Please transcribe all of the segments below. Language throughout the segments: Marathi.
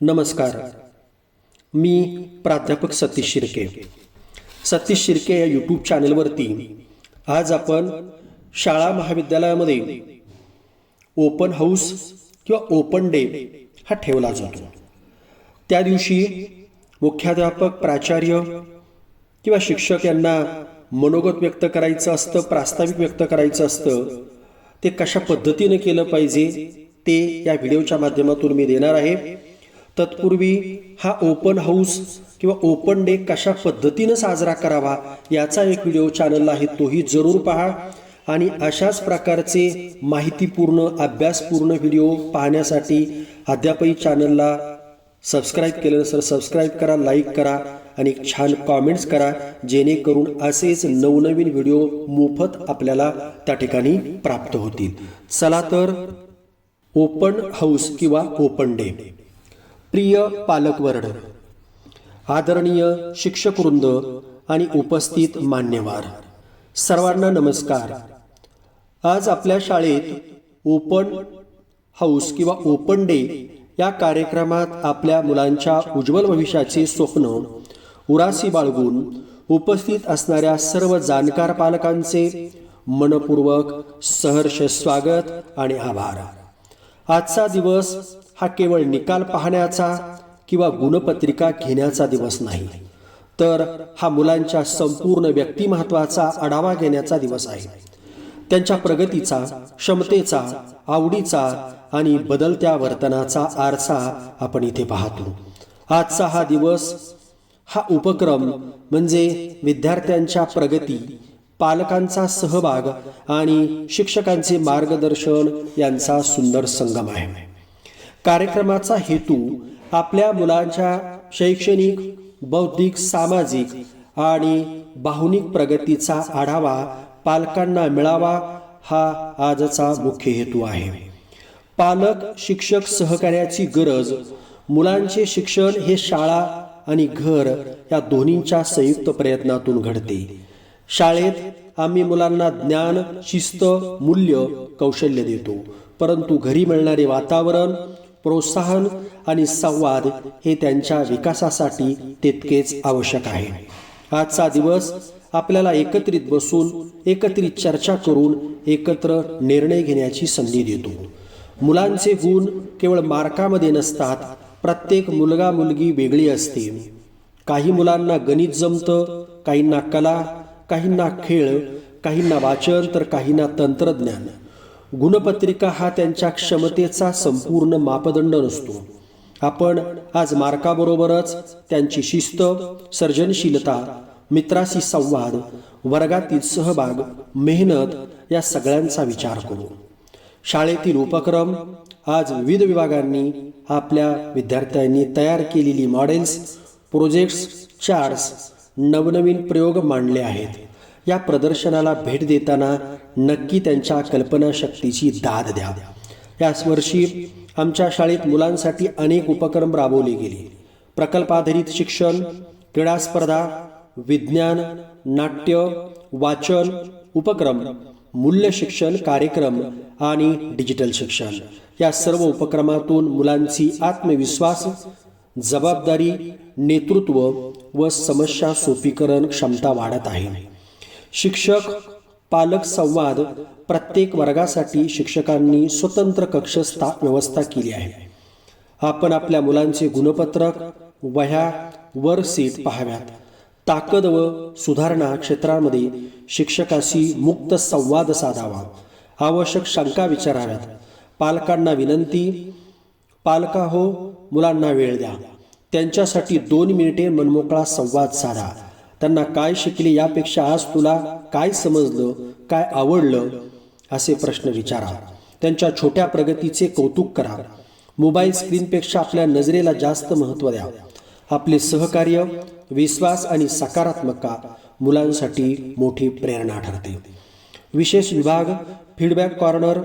नमस्कार. मी प्राध्यापक सतीश शिर्के. सतीश शिर्के या यूट्यूब चॅनलवरती आज आपण शाळा महाविद्यालयामध्ये ओपन हाऊस किंवा ओपन डे हा ठेवला जातो. त्या दिवशी मुख्याध्यापक प्राचार्य किंवा शिक्षक यांना मनोगत व्यक्त करायचं असतं प्रास्ताविक व्यक्त करायचं असतं ते कशा पद्धतीने केलं पाहिजे ते या व्हिडिओच्या माध्यमातून मी देणार आहे. तत्पूर्वी हा ओपन हाऊस किंवा ओपन डे कशा पद्धतीनं साजरा करावा याचा एक व्हिडिओ चॅनलला आहे तोही जरूर पहा. आणि अशाच प्रकारचे माहितीपूर्ण अभ्यासपूर्ण व्हिडिओ पाहण्यासाठी अद्यापही चॅनलला सबस्क्राईब केलं नसेल सबस्क्राईब करा लाईक करा आणि छान कॉमेंट्स करा जेणेकरून असेच नवनवीन व्हिडिओ मोफत आपल्याला त्या ठिकाणी प्राप्त होतील. चला तर ओपन हाऊस किंवा ओपन डे. प्रिय पालकवर्ग आदरणीय शिक्षकवृंद आणि उपस्थित मान्यवर सर्वांना नमस्कार. आज आपल्या शाळेत ओपन हाऊस किंवा ओपन डे या कार्यक्रमात आपल्या मुलांच्या उज्ज्वल भविष्याचे स्वप्न उरासी बाळगून उपस्थित असणाऱ्या सर्व जाणकार पालकांचे मनपूर्वक सहर्ष स्वागत आणि आभार. आजचा दिवस हा केवळ निकाल पाहण्याचा किंवा गुणपत्रिका घेण्याचा दिवस नाही तर हा मुलांच्या संपूर्ण व्यक्तिमत्वाचा आढावा घेण्याचा दिवस आहे. त्यांच्या प्रगतीचा क्षमतेचा आवडीचा आणि बदलत्या वर्तनाचा आरसा आपण इथे पाहतो. आजचा हा दिवस हा उपक्रम म्हणजे विद्यार्थ्यांच्या प्रगती पालकांचा सहभाग आणि शिक्षकांचे मार्गदर्शन यांचा सुंदर संगम आहे. कार्यक्रमाचा हेतू आपल्या मुलांच्या शैक्षणिक बौद्धिक सामाजिक आणि भावनिक प्रगतीचा आढावा पालकांना मिळावा हा आजचा मुख्य हेतू आहे. पालक शिक्षक सहकार्याची गरज मुलांचे शिक्षण हे शाळा आणि घर या दोन्हींच्या संयुक्त प्रयत्नातून घडते. शाळेत आम्ही मुलांना ज्ञान शिस्त मूल्य कौशल्य देतो परंतु घरी मिळणारे वातावरण प्रोत्साहन आणि संवाद हे त्यांच्या विकासासाठी तितकेच आवश्यक आहे. आजचा दिवस आपल्याला एकत्रित बसून एकत्रित चर्चा करून एकत्र निर्णय घेण्याची संधी देतो. मुलांचे गुण केवळ मार्कामध्ये नसतात प्रत्येक मुलगा मुलगी वेगळी असते. काही मुलांना गणित जमतं काहींना कला काहींना खेळ काहींना वाचन तर काहींना तंत्रज्ञान. गुणपत्रिका हा त्यांच्या क्षमतेचा संपूर्ण मापदंड नसतो. आपण आज मार्काबरोबरच त्यांची शिस्त सर्जनशीलता मित्राशी संवाद वर्गातील सहभाग मेहनत या सगळ्यांचा विचार करू. शाळेतील उपक्रम आज विविध विभागांनी आपल्या विद्यार्थ्यांनी तयार केलेली मॉडेल्स प्रोजेक्ट्स चार्ट्स नवनवीन प्रयोग मांडले आहेत. या प्रदर्शनाला भेट देताना नक्की त्यांच्या कल्पनाशक्तीची दाद द्या. याच वर्षी आमच्या शाळेत मुलांसाठी अनेक उपक्रम राबवले गेले. प्रकल्पाधारित शिक्षण क्रीडा स्पर्धा विज्ञान नाट्य वाचन उपक्रम मूल्य शिक्षण कार्यक्रम आणि डिजिटल शिक्षण. या सर्व उपक्रमातून मुलांची आत्मविश्वास जबाबदारी नेतृत्व व समस्या सोपीकरण क्षमता वाढत आहे. शिक्षक पालक संवाद प्रत्येक वर्गासाठी शिक्षकांनी स्वतंत्र कक्ष स्था व्यवस्था केली आहे. आपण आपल्या मुलांचे गुणपत्रक वह्या वर सीट पाहाव्यात. ताकद व सुधारणा क्षेत्रामध्ये शिक्षकाशी मुक्त संवाद साधावा. आवश्यक शंका विचाराव्यात. पालकांना विनंती पालका हो मुलांना वेळ द्या. त्यांच्यासाठी दोन मिनिटे मनमोकळा संवाद साधा. त्यांना काय शिकले यापेक्षा आज तुला काय समजलं काय आवडलं? असे प्रश्न विचारा. त्यांच्या छोट्या प्रगतीचे कौतुक करा. मोबाईल स्क्रीनपेक्षा आपल्या नजरेला जास्त महत्त्व द्या. आपले सहकार्य विश्वास आणि सकारात्मकता मुलांसाठी मोठी प्रेरणा ठरते. विशेष विभाग फीडबॅक कॉर्नर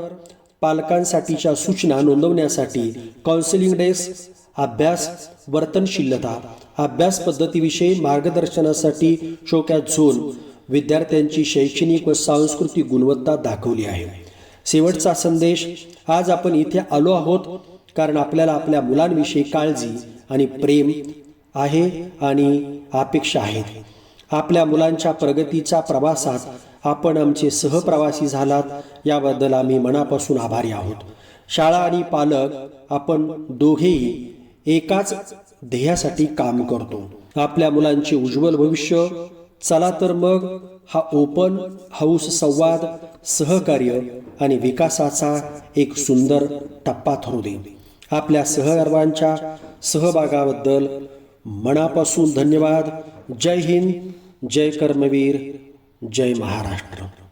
पालकांसाठीच्या सूचना नोंदवण्यासाठी काउन्सिलिंग डेस्क अभ्यास वर्तनशीलता अभ्यास पद्धतीविषयी मार्गदर्शनासाठी शोक्यात झोन विद्यार्थ्यांची शैक्षणिक व सांस्कृतिक गुणवत्ता दाखवली आहे. शेवटचा संदेश आज आपण इथे आलो आहोत कारण आपल्याला आपल्या मुलांविषयी काळजी आणि प्रेम आहे आणि अपेक्षा आहेत. आपल्या मुलांच्या प्रगतीच्या प्रवासात आपण आमचे सहप्रवासी झालात याबद्दल आम्ही मनापासून आभारी आहोत. शाळा आणि पालक आपण दोघेही एकाच ध्येयासाठी काम करतो. आपल्या मुलांचे उज्ज्वल भविष्य चला तर मग हा ओपन हाऊस संवाद सहकार्य आणि विकासाचा एक सुंदर टप्पा ठरू दे. आपल्या सहगर्वांच्या सहभागाबद्दल मनापासून धन्यवाद. जय हिंद. जय कर्मवीर. जय महाराष्ट्र.